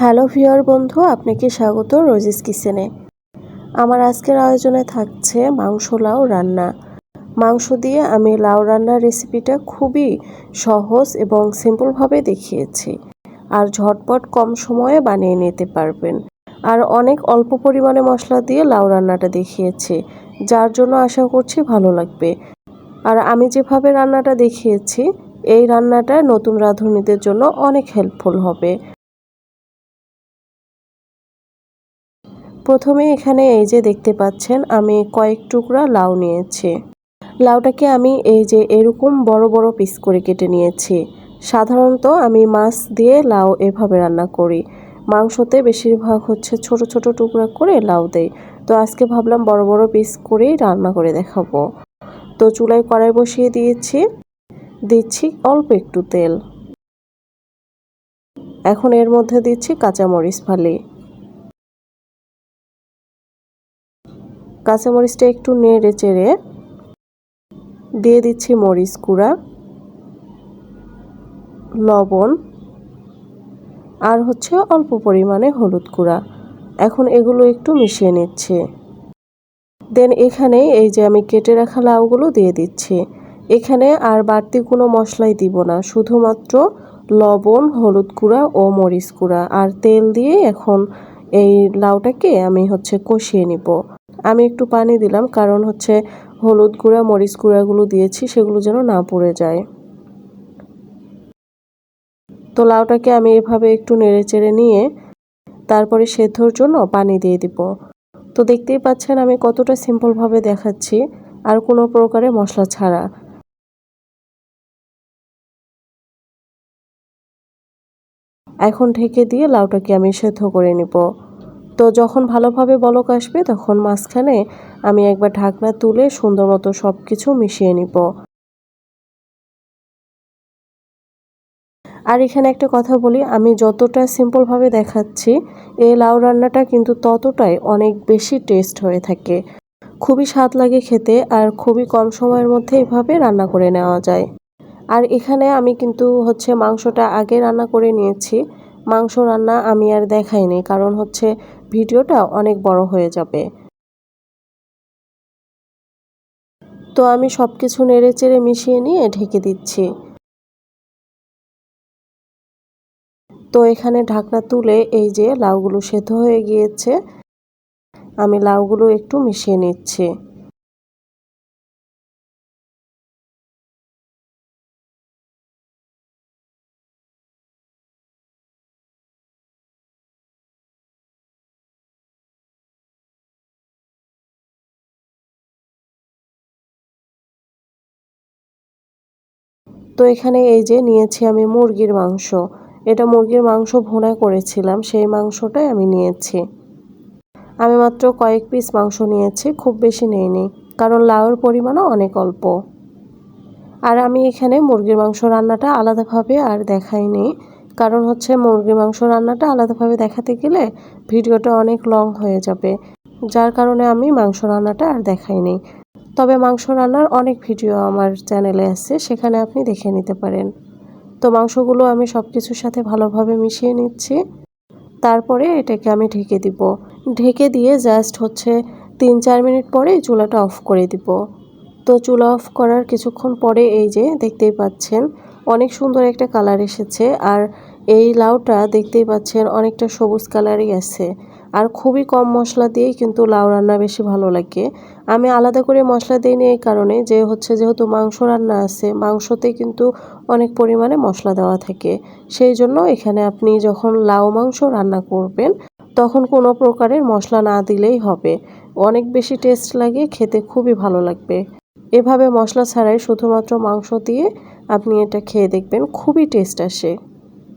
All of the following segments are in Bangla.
হ্যালো ভিওর বন্ধু, আপনাকে স্বাগত রোজিস কিচেনে। আমার আজকের আয়োজনে থাকছে মাংস লাউ রান্না। মাংস দিয়ে আমি লাউ রান্নার রেসিপিটা খুবই সহজ এবং সিম্পলভাবে দেখিয়েছি। আর ঝটপট কম সময়ে বানিয়ে নিতে পারবেন। আর অনেক অল্প পরিমাণে মশলা দিয়ে লাউ রান্নাটা দেখিয়েছি, যার জন্য আশা করছি ভালো লাগবে। আর আমি যেভাবে রান্নাটা দেখিয়েছি, এই রান্নাটা নতুন রাঁধুনিদের জন্য অনেক হেল্পফুল হবে। প্রথমে এখানে এই যে দেখতে পাচ্ছেন, আমি কয়েক টুকরা লাউ নিয়েছি। লাউটাকে আমি এই যে এরকম বড় বড় পিস করে কেটে নিয়েছি। সাধারণত আমি মাছ দিয়ে লাউ এভাবে রান্না করি। মাংসতে বেশিরভাগ হচ্ছে ছোট ছোট টুকরা করে লাউ দেই। তো আজকে ভাবলাম বড় বড় পিস করেই রান্না করে দেখাবো। তো চুলায় কড়াই বসিয়ে দিয়েছি। দিচ্ছি অল্প একটু তেল। এখন এর মধ্যে দিচ্ছি কাঁচামরিচ ফালি। কাঁচামরিচটা একটু নেড়ে চেড়ে দিয়ে দিচ্ছি মরিচ কুড়া, লবণ আর হচ্ছে অল্প পরিমাণে হলুদ কুড়া। এখন এগুলো একটু মিশিয়ে নিচ্ছে। দেন এখানে এই যে আমি কেটে রাখা লাউগুলো দিয়ে দিচ্ছি। এখানে আর বাড়তি কোনো মশলাই দিব না, শুধুমাত্র লবণ, হলুদ কুড়া ও মরিচ কুড়া। আর তেল দিয়ে এখন এই লাউটাকে আমি হচ্ছে কষিয়ে নিব। আমি একটু পানি দিলাম, কারণ হচ্ছে হলুদ গুঁড়া, মরিচ গুঁড়াগুলো দিয়েছি, সেগুলো যেন না পড়ে যায়। তো লাউটাকে আমি এভাবে একটু নেড়ে চেড়ে নিয়ে তারপরে সেদ্ধর জন্য পানি দিয়ে দিব। তো দেখতেই পাচ্ছেন আমি কতটা সিম্পলভাবে দেখাচ্ছি, আর কোনো প্রকারে মশলা ছাড়া। এখন ঢেকে দিয়ে লাউটাকে আমি সেদ্ধ করে নিব। তো যখন ভালোভাবে বলক আসবে, তখন মাঝখানে আমি একবার ঢাকনা তুলে সুন্দর মতো সব কিছু মিশিয়ে নিব। আর এখানে একটা কথা বলি, আমি যতটা সিম্পলভাবে দেখাচ্ছি, এই লাউ রান্নাটা কিন্তু ততটাই অনেক বেশি টেস্ট হয়ে থাকে। খুবই স্বাদ লাগে খেতে আর খুবই কম সময়ের মধ্যে এভাবে রান্না করে নেওয়া যায়। আর এখানে আমি কিন্তু হচ্ছে মাংসটা আগে রান্না করে নিয়েছি। মাংস রান্না আমি আর দেখাইনি, কারণ হচ্ছে ভিডিওটা অনেক বড় হয়ে যাবে। তো আমি সব কিছু নেড়ে চেড়ে মিশিয়ে নিয়ে ঢেকে দিচ্ছি। তো এখানে ঢাকনা তুলে এই যে লাউগুলো সেদ্ধ হয়ে গিয়েছে, আমি লাউগুলো একটু মিশিয়ে নিচ্ছি। তো এখানে এই যে নিয়েছি আমি মুরগির মাংস। এটা মুরগির মাংস ভুনা করেছিলাম, সেই মাংসটাই আমি নিয়েছি। আমি মাত্র কয়েক পিস মাংস নিয়েছি, খুব বেশি নেইনি, কারণ লাউয়ের পরিমাণও অনেক অল্প। আর আমি এখানে মুরগির মাংস রান্নাটা আলাদাভাবে আর দেখাইনি, কারণ হচ্ছে মুরগির মাংস রান্নাটা আলাদাভাবে দেখাতে গেলে ভিডিওটা অনেক লং হয়ে যাবে, যার কারণে আমি মাংস রান্নাটা আর দেখাইনি। তবে মাংস রান্নার অনেক ভিডিও আমার চ্যানেলে আছে, সেখানে আপনি দেখে নিতে পারেন। তো মাংসগুলো আমি সব কিছুর সাথে ভালোভাবে মিশিয়ে নিচ্ছি। তারপরে এটাকে আমি ঢেকে দিব। ঢেকে দিয়ে জাস্ট হচ্ছে তিন চার মিনিট পরে চুলাটা অফ করে দিব। তো চুলা অফ করার কিছুক্ষণ পরে এই যে দেখতেই পাচ্ছেন, অনেক সুন্দর একটা কালার এসেছে। আর এই লাউটা দেখতেই পাচ্ছেন অনেকটা সবুজ কালারই আছে। আর খুবই কম মশলা দিয়েই কিন্তু লাউ রান্না বেশি ভালো লাগে। আমি আলাদা করে মশলা দিইনি এই কারণে যে হচ্ছে যেহেতু মাংস রান্না আছে, মাংসতে কিন্তু অনেক পরিমাণে মশলা দেওয়া থাকে। সেই জন্য এখানে আপনি যখন লাউ মাংস রান্না করবেন, তখন কোনো প্রকারের মশলা না দিলেই হবে। অনেক বেশি টেস্ট লাগে, খেতে খুবই ভালো লাগবে। এভাবে মশলা ছাড়াই শুধুমাত্র মাংস দিয়ে আপনি এটা খেয়ে দেখবেন, খুবই টেস্ট আসে।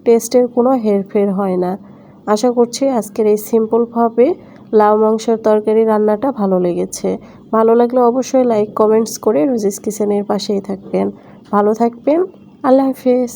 টেস্টের কোনো হেরফের হয় না। আশা করছি আজকের এই সিম্পলভাবে লাউ মাংসের তরকারি রান্নাটা ভালো লেগেছে। ভালো লাগলে অবশ্যই লাইক কমেন্টস করে রোজিস কিচেনের পাশেই থাকবেন। ভালো থাকবেন। আল্লাহ হাফিজ।